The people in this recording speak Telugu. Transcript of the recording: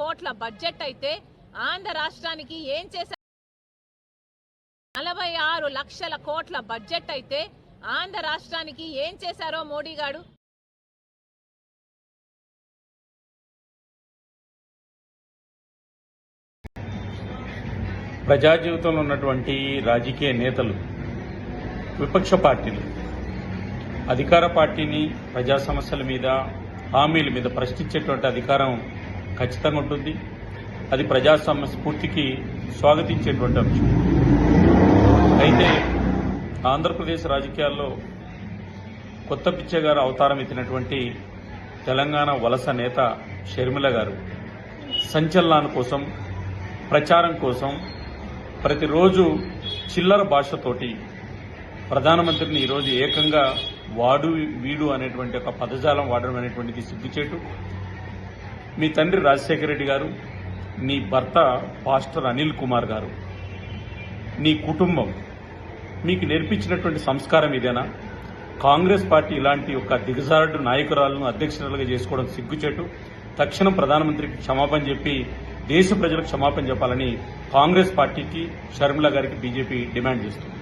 కోట్ల బడ్జెట్ అయితే ఆంధ్ర రాష్ట్రానికి ఏం చేశారు? నలభై ఆరు లక్షల కోట్ల బడ్జెట్ అయితే ఆంధ్ర రాష్ట్రానికి ఏం చేశారో మోడీ గారు? ప్రజా జీవితంలో ఉన్నటువంటి రాజకీయ నేతలు విపక్ష పార్టీలు అధికార పార్టీని ప్రజా సమస్యల మీద హామీల మీద ప్రశ్నించేటువంటి అధికారం ఖచ్చితంగా ఉంటుంది. అది ప్రజాస్వామ్య స్ఫూర్తికి స్వాగతించేటువంటి అంశం. అయితే ఆంధ్రప్రదేశ్ రాజకీయాల్లో కొత్త పిచ్చగారు అవతారం ఎత్తినటువంటి తెలంగాణ వలస నేత షర్మిల గారు సంచలనాల కోసం ప్రచారం కోసం ప్రతిరోజు చిల్లర భాషతోటి ప్రధానమంత్రిని ఈరోజు ఏకంగా వాడు వీడు అనేటువంటి ఒక పదజాలం వాడడం అనేటువంటిది సిగ్గుచేటు మీ తండ్రి రాజశేఖర రెడ్డి గారు నీ భర్త పాస్టర్ అనిల్ కుమార్ గారు నీ కుటుంబం మీకు నేర్పించినటువంటి సంస్కారం ఇదేనా? కాంగ్రెస్ పార్టీ ఇలాంటి ఒక దిగజారుడు నాయకురాలను అధ్యక్షురాలుగా చేసుకోవడం సిగ్గుచేటు. తక్షణం ప్రధానమంత్రికి క్షమాపణ చెప్పి దేశ ప్రజలకు క్షమాపణ చెప్పాలని కాంగ్రెస్ పార్టీకి షర్మిల గారికి బీజేపీ డిమాండ్ చేస్తుంది.